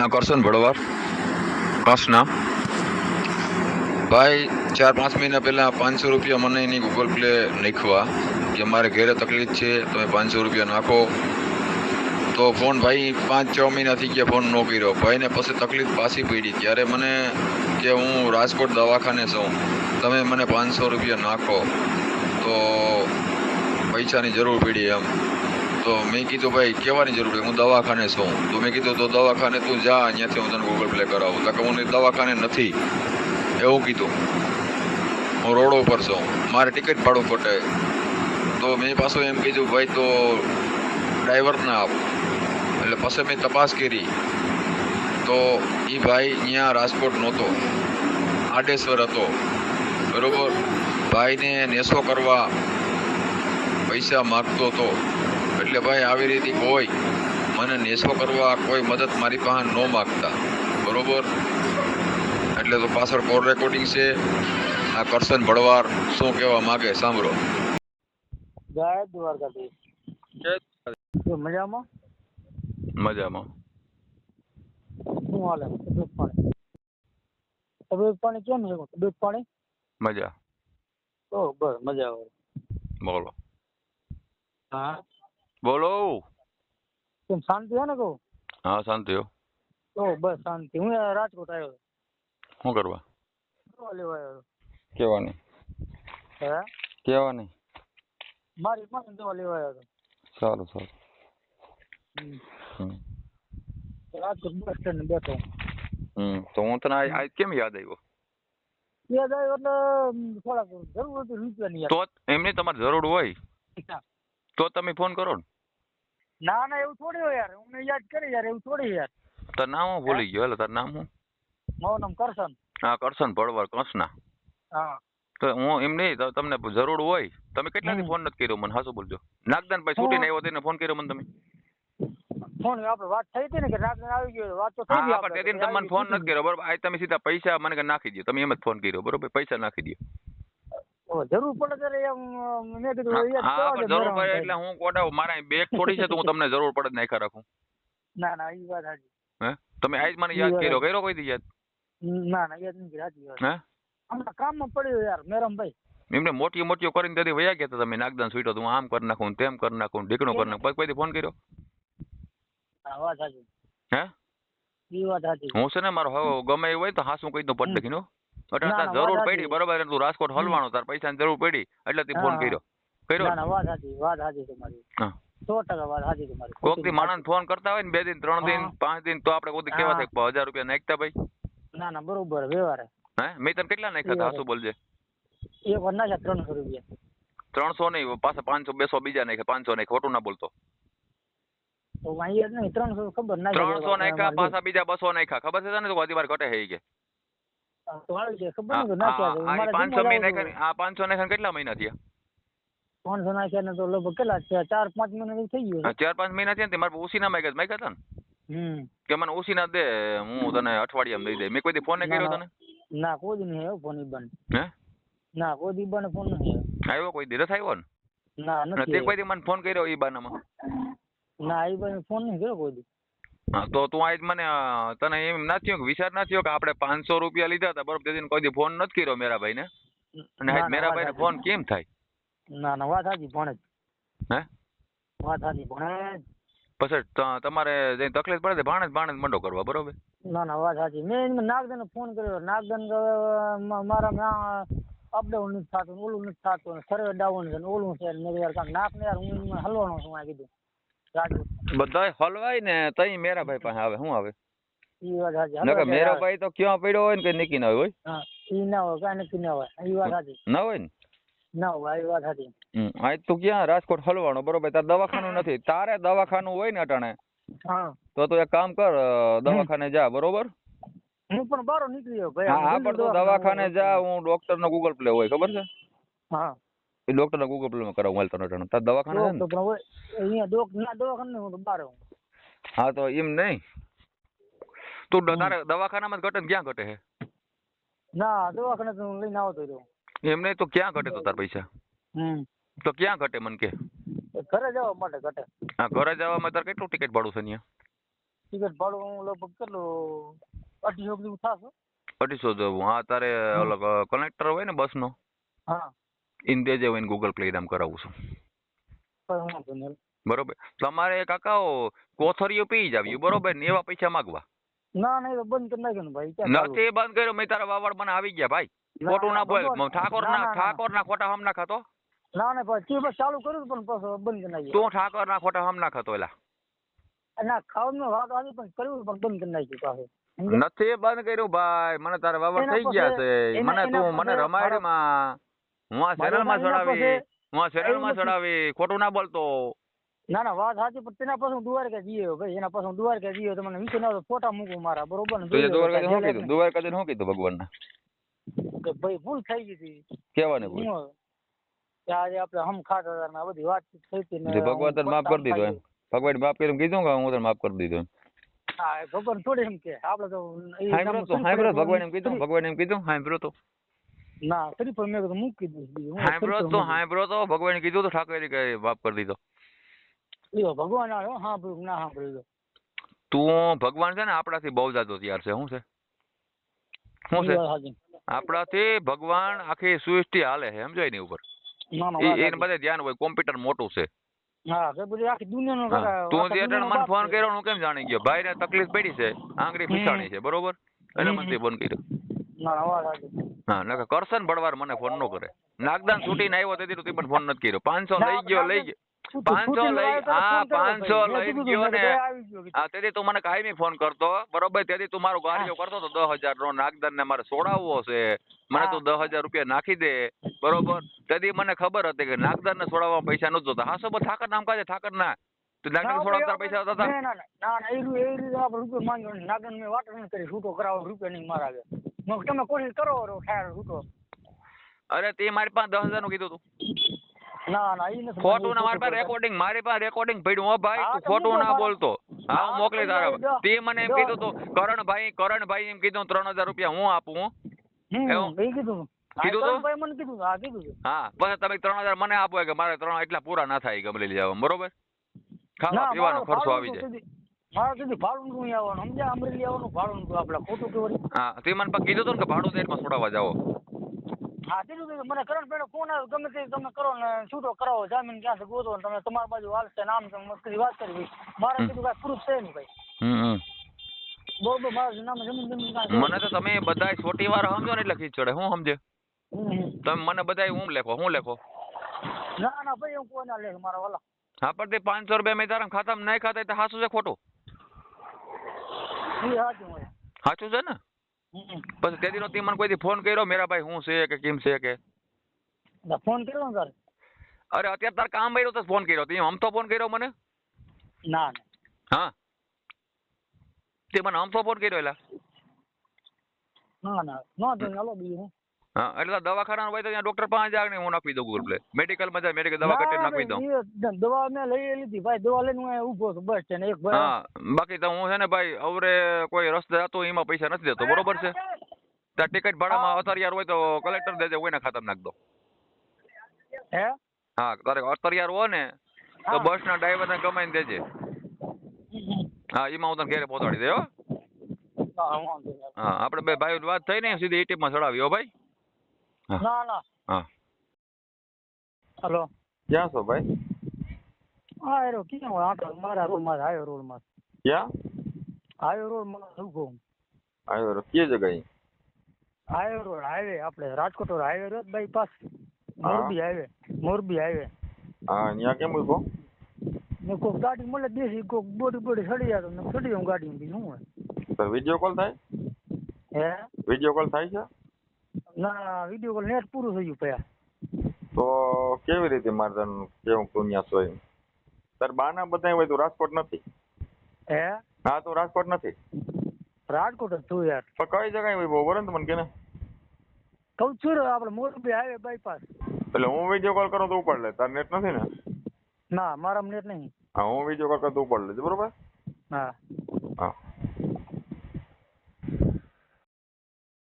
આ કરશન ભડવાર? કચ્છના ભાઈ, ચાર પાંચ મહિના પહેલાં પાંચસો રૂપિયા મને એની ગૂગલ પ્લે નાખવા. કે મારે ઘેરે તકલીફ છે, તમે પાંચસો રૂપિયા નાખો. તો ફોન ભાઈ પાંચ છ મહિના થઈ ગયા ફોન ન કર્યો. ભાઈને પછી તકલીફ પાછી પડી. ત્યારે મને કે હું રાજકોટ દવાખાને છું તમે મને પાંચસો રૂપિયા નાખો. તો પૈસાની જરૂર પડી એમ. તો મેં કીધું, ભાઈ, કહેવાની જરૂર હું દવાખાને છું. તો મેં કીધું, તો દવાખાને તું જા, અહીંયાથી હું તને ગૂગલ પ્લે કરાવું. તો હું દવાખાને નથી. એવું કીધું. હું રોડ ઉપર છું. મારે ટિકિટ ભાડું ખોટે તો મેં પાછું એમ કીધું, ભાઈ, તો ડ્રાઈવરને આપ. એટલે પછી મેં તપાસ કરી. તો એ ભાઈ અહીંયા રાજકોટ નહોતો. આડેશ્વર હતો. બરોબર? ભાઈને નેસો કરવા પૈસા માગતો હતો. એટલે ભાઈ આવી રીતે કોઈ મને નેસો કરવા કોઈ મદદ મારી પાસે ન માગતા. બરોબર? એટલે તો પાછળ કોલ રેકોર્ડિંગ છે. આ કરશન ભળવાર શું કહેવા માગે સાંભળો. જય દ્વારકાધીશ. મજામાં? મજામાં. શું હાલે તબિયત પાણી. તબિયત પાણી કેમ છે તબિયત પાણી? મજા. તો બસ મજા આવે. બોલો. હા. બોલો. કેમ શાંતિ હે ને કહું હા શાંતિ હો. તો બસ શાંતિ. હું રાજકોટ આવ્યો શું કરવા? લેવા આવ્યો કહેવાની હે? કહેવાની મારી પાસે દવા લેવા આવ્યો સારું સારું. રાજકોટ બસ સ્ટેન્ડ બેઠો. હમ. તો હું તને આ આ કેમ યાદ આવ્યો? યાદ આવ્યો એટલે થોડાક જરૂર હતી રૂપિયાની તો એમની તમારે જરૂર હોય. તો તમે ફોન કરો ને. ના ના એવું થોડી હોય યાર. હું યાદ કરી યાર એવું થોડી યાર. તાર નામ હું ભૂલી ગયો એટલે તાર નામ હું? મારું નામ કરશન. હા કરશન ભળવર કંસના. હા. તો હું એમ નહીં તમને જરૂર હોય તમે કેટલાથી હમ. ફોન નથી કર્યો મને? હાસું બોલજો. નાગદાનભાઈ છૂટીને આવ્યો તેને ફોન કર્યો મને તમે? ફોન આપણે વાત થઈ હતી ને કે આવી ગયો વાત તો થઈ ગઈ હા પણ તે દિન તમે મને ફોન નથી કર્યો બરોબર? આ તમે સીધા પૈસા મને કે નાખી દો તમે એમ જ ફોન કર્યો બરોબર? પૈસા નાખી દો જરૂર પડે ત્યારે એમ મેં કીધું હા જરૂર પડે એટલે હું કોડાવ મારા બેગ થોડી છે તો હું તમને જરૂર પડે નાખ્યા રાખું. ના ના એ વાત સાચી હે? તમે આજ મને યાદ કર્યો કર્યો કોઈ દી યાદ? ના ના યાદ નથી સાચી વાત. હે? હમણાં કામમાં પડ્યો યાર મેરમભાઈ. એમને મોટી મોટી કરીને તેથી વયા ગયા તમે નાગદાન સ્વીટો તો હું આમ કરી નાખું તેમ કરી નાખું ઢીકણું કરી નાખું. પછી કોઈ ફોન કર્યો? હા વાત સાચી હે? એ વાત સાચી હું છે ને મારો ગમે એવું હોય તો હાસું કહી દઉં પટ. લખીનો ના, અટાણે તાર ના, જરૂર વાત પડી સાચી. બરોબર એટલે તું રાજકોટ હમ. હલવાનો તાર પૈસાની જરૂર પડી એટલે તે ફોન હા, કર્યો કર્યો ના ને? ના વાત સાચી વાત સાચી તમારી હા. સો ટકા વાત સાચી તમારી કોક દી માણસ ફોન કરતા હોય ને બે દિન ત્રણ દિન હા. પાંચ દિન તો આપણે કોઈ દી કેવા હા. થાય હજાર રૂપિયા નાખતા ભાઈ ના ના બરોબર વ્યવહાર હે. હે મેં તને કેટલા નાખ્યા હતા એ હાસું બોલજે એક વાર નાખ્યા ત્રણસો રૂપિયા ત્રણસો નહીં પાછા પાંચસો બેસો બીજા નાખ્યા પાંચસો નાખ્યા ખોટું ના બોલતો તો અહીંયા જ નહીં ત્રણસો ખબર નાખ્યા ત્રણસો નાખ્યા પાછા બીજા બસો નાખ્યા ખબર છે તને તો હજી વાર ઘટે હઈ કે પાંચસો જમવા મેં જવું હતું. નાખ્યા આ પાંચસો નાખ્યા કેટલા મહિના થયા? પાંચસો નાખ્યા ને તો લગભગ કેટલા છે ચાર પાંચ મહિના થઈ ગયું ચાર પાંચ મહિના થયા ને મારે ઉસીના માગ્યા માગ્યા હતા ને? કે મને ઉસીના દે હું તને અઠવાડિયામાં દઈ દે. મેં કોઈ ફોન કર્યો તને? ના કોઈ દી નહીં ફોન ઈ બંધ. હે? ના કોઈ દી ફોન આવ્યો. કોઈ દિવસ આવ્યો ને? ના નથી તે કોઈ દી મને ફોન કર્યો એ બાનામાં? ના ભાઈ ફોન નહીં કર્યો કોઈ દી. તો તું આજ મને તને એમ ના થયું કે વિચાર ના થયો કે આપણે પાંચસો રૂપિયા લીધા હતા બરોબર? તેથી કોઈ દી ફોન નથી કર્યો મેરા ભાઈને અને આજ ના, મેરા ભાઈ ફોન કેમ થાય? ના ના વાત સાચી જ. હે? વાત સાચી જ. પછી તમારે જે તકલીફ પડે તે ભાણે ભાણે મંડો કરવા બરોબર? ના ના વાત સાચી. મેં નાગદન ફોન કર્યો. નાગદન મારા અપડાઉન નથી થતું ઓલું નથી થતું ને સર્વે ડાઉન છે ને ઓલું છે મેં યાર નાક ને યાર હું હલવાનો છું આ કીધું. બધાય હલવાય ને તઈ મેરા ભાઈ પાસે આવે. શું આવે? ઈ વાત સાચી નકર તો ક્યાં પડ્યો હોય ને કઈ નીકી ના હોય? હા ઈ ના હોય કાંઈ નીકી ના હોય. ઈ વાત સાચી ના હોય ને? ના હોય ઈ વાત સાચી હમ, આજ તું ક્યાં રાજકોટ હલવાનો? બરોબર તાર દવાખાનું નથી. તારે દવાખાનું હોય ને અટાણે હા. તો તું એક કામ કર દવાખાને જા બરોબર? હું પણ બારો નીકળી ગયો ભાઈ. હા આમ હા દિલ્હી પણ તું દવાખાને જા હું ડોક્ટર નો ગૂગલ પ્લે હોય ખબર છે? હા. એ ડોક્ટર નો ગૂગલ પ્લે માં કરાવું હાલ તને તાર દવાખાને છે તો ને પણ અહીંયા ડોક ના દવાખાને હું તો બાર હું હા તો એમ નહીં. તું તારે દવાખાનામાં જ ઘટે ને ક્યાં ઘટે હે? ના દવાખાને તો હું લઈને આવતો રહ્યો. એમ નહીં તો ક્યાં ઘટે તો તાર પૈસા? હમ. તો ક્યાં ઘટે મને કે? ઘરે જવા માટે ઘટે. હા ઘરે જવામાં તાર કેટલું ટિકિટ ભાડું છે અહીંયા? ટિકિટ ભાડું લગભગ કેટલું? અઢીસો જેવું થશે. અઢીસો જેવું. હા તારે ઓલો કનેક્ટર હોય ને બસનો? હા. ઇન દેજે હોય ગૂગલ પ્લે નામ કરાવું છું. બરોબર. તમારે કાકાઓ કોથળીઓ પી જાવ્યું બરોબર ને એવા પૈસા માગવા? ના ના એ બંધ કરી નાખ્યો ને ભાઈ? નથી બંધ કર્યો મેં તારા વાવડ મને આવી ગયા ભાઈ. ખોટું ના બોલ. ઠાકોર ના. ઠાકોર ના ખોટા હમ ના ખાતો ના ના ભાઈ તે બસ ચાલુ કર્યું પણ બંધ કરી નાખ્યું. તું ઠાકોર ના ખોટા હમ ના ખાતો એલા? ના ખાવાનું વાત આવી પણ કર્યું પણ બંધ કરી નાખ્યું પાછું. નથી બંધ કર્યું ભાઈ. મને તારા વાવડ થઈ ગયા છે. મને તું મને રમાડમાં હું આ ચડાવી હું આ. ચડાવી ખોટું ના બોલતો. ના ના વાત સાચી પણ તેના હું દ્વારકા જઈએ ભાઈ એના હું દ્વારકા જઈએ તમને વિશે ના ફોટા મૂકું મારા બરોબર ને? દ્વારકા શું કીધું? દ્વારકા શું કીધું ભગવાન કે ભાઈ ભૂલ થઈ ગઈ હતી. કેવાની ભૂલ. આજે આપણે હમ ખાતા હજાર ના બધી વાતચીત થઈ હતી ને ભગવાન તને માફ કરી દીધો એમ. ભગવાન માફ કર્યું કીધું કે હું તને માફ કરી દીધો એમ. હા ભગવાન થોડી એમ કે આપણે તો હાંભળો તો હાંભળો ભગવાન એમ કીધું ભગવાન એમ કીધું હાંભળો તો. ના શ્રી પર મેં મૂકી દીધું હાંભળો તો હાંભળો તો ભગવાન કીધું તો ઠાકોરે કે બાપ કરી દીધો. લ્યો, ભગવાન આવ્યો હા ભઈ, ના સાંભળ્યું તું ભગવાન છે ને આપણાથી બહુ જાતો તૈયાર છે શું છે? શું છે? આપણાથી ભગવાન આખી સૃષ્ટિ હાલે છે સમજો ને ઉપર એને બધે ધ્યાન હોય કોમ્પ્યુટર મોટું છે. તું જે મને ફોન કર્યો હું કેમ જાણી ગયો? ભાઈ ને તકલીફ પડી છે આંગળી. ફીસાણી છે બરોબર? એટલે મને ફોન કર્યો. હા નકર ને બળવાર મને ફોન નો કરે. નાગદાન છૂટીને આવ્યો તેથી તું પણ ફોન નથી કર્યો. પાંચસો લઈ ગયો લઈ ગયો. પાંચસો લઈ- હા, પાંચસો લઈ ગયો ને. હા તેથી તું મને કાયમી ફોન કરતો બરોબર? તેથી તું મારો ગાડીઓ કરતો તો દસ હજાર નો નાગદાન ને મારે છોડાવવો છે. મને તું દસ હજાર રૂપિયા નાખી દે. બરોબર? તેથી મને ખબર હતી કે નાગદાન ને છોડાવવા પૈસા નતો જોતા. હા સોબત ઠાકર નામ કાજે? ઠાકર ના. પૈસા હતા? ના, ના, ના, ના, ના, એ રૂ- એ રીતે આપણે રૂપિયો માંગ્યો નાગન મેં વાટ કરી છૂટો કરાવો રૂપિયા નહીં મારા આગળ. મેં કીધું તમે કોશિશ કરો ખ્યાલ છૂટો અરે તે મારી પાસે દસ હજારનું કીધું તું. ના ના ઈ નથી ખોટું ના મારી પાસે રેકોર્ડિંગ મારી પાસે રેકોર્ડિંગ પડ્યું હો ભાઈ તું ખોટું ના બોલતો. હા હા, મોકલી તારા તે મને એમ કીધું તું કરણભાઈ કરણભાઈ એમ કીધું ત્રણ હજાર રૂપિયા હું આપું હું? કીધું. કીધું તો? હા પછી તમે ત્રણ હજાર મને આપો કે મારે ત્રણ એટલા પૂરા ના થાય ગમે લઈ જવા બરોબર? ખાવા પીવાનો ખર્ચો આવી જાય. મારે કીધું ભાડું નું આવવાનું. સમજ્યા? અમરેલી આવવાનું ભાડું નું આપણે ખોટું કે વળી. હા તે મને કીધું તું ને કે ભાડું દેરમાં છોડાવવા જાવ હા કીધું કીધું. મને કરણભાઈ ફોન આવ્યો. ગમે તે તમે કરો ને છૂટો કરાવો. જામીન ક્યાંથી ગોતો તમે તમારી બાજુ હાલશે નામ તમે મસ્તી વાત કરી ભાઈ. મારે કીધું કાંઈ proof છે નહીં ભાઈ. હમ હમ. બરોબર મારા નામે જમીન જમીન મને તો તમે બધાય છોટી વાર સમજો ને એટલે ખીચ ચડે હું સમજે. તમે મને બધાય હું લેખો? હું લેખો? ના ના ભાઈ હું કોઈ ના લે મારા વાલા. હા પણ તે પાંચસો રૂપિયા મેં તારા ખાતામાં નહીં ખાતા તો હાસું છે ખોટું? સાચું છે ને? પછી તે દિનો તે મને કોઈ ફોન કર્યો મેરા ભાઈ હું છે કે કેમ છે કે? ફોન કર્યો ને તારે? અરે અત્યારે તાર કામ આવ્યું તો ફોન કર્યો. તે આમ તો ફોન કર્યો મને? ના ના. હા? તે મને આમ તો ફોન કર્યો એલા? ના ના. નો તો હાલો બીજું હું એટલે દવાખાના હોય તો ત્યાં ડોક્ટર પાસે જાગ ને હું નાખી દઉં ગૂગલ પ્લે મેડિકલમાં જાય મેડિકલ દવા કટે નાખી દઉં. દવા મેં લઈ લીધી ભાઈ દવા લઈને હું ઊભો છું. બસ સ્ટેન્ડ એક ભાઈ હા બાકી તો હું છે ને ભાઈ અવરે કોઈ રસ્તે જતો એમાં પૈસા નથી દેતો. બરોબર છે? ત્યાં ટિકિટ ભાડામાં અતરિયાર હોય તો કલેક્ટર દેજે કોઈના ખાતામાં નાખ દો હે? હા તારે અતરિયાર હોય ને તો હા. બસના ડ્રાઈવરને કમાઈને દેજે. હા એમાં હું તને ઘેરે પહોંચાડી દે હો. ના, હા આપણે બે ભાઈ વાત થઈ ને સીધી એટીએમમાં ચડાવી હો ભાઈ. ના ના. હા. હલો. ક્યાં છો ભાઈ? હા એરો ક્યાં હોય આટો મારા રોડમાં હાઈવે રોડમાં ક્યાં? હાઈવે રોડમાં ઊભો હું. આવ્યો કઈ જગ્યાએ? Highway road highway. આપણે Rajkot road highway road bypass હા. મોરબી હાઈવે. મોરબી હાઈવે. હા ત્યાં કેમ ઊભો? ને કોક ગાડી મળે દેસી કોક બોડી બોડી સડી જાય તો ને સડી જાઉં ગાડી બીજું શું હોય? વીડિયો કોલ થાય? હે? વીડિયો કોલ થાય છે? ના વીડિયો કોલ નેટ પૂરું થઈ ગયું પયા તો કેવી રીતે મારે તને કેવું તું ત્યાં છો એમ? તાર બાના બધા હોય તો રાજકોટ નથી. હે? હા તો રાજકોટ નથી. રાજકોટ જ છું યાર. તો કઈ જગ્યાએ હોય બહુ? વરંત મને કે ને. કહું છું આપડે આપણે મોરબી હાઈવે બાયપાસ એટલે હું વીડિયો કોલ કરું તો ઉપર લે. તાર નેટ નથી ને? ના મારા નેટ નહીં. હા હું વીડિયો કોલ કરું તો ઉપર લે બરોબર? હા.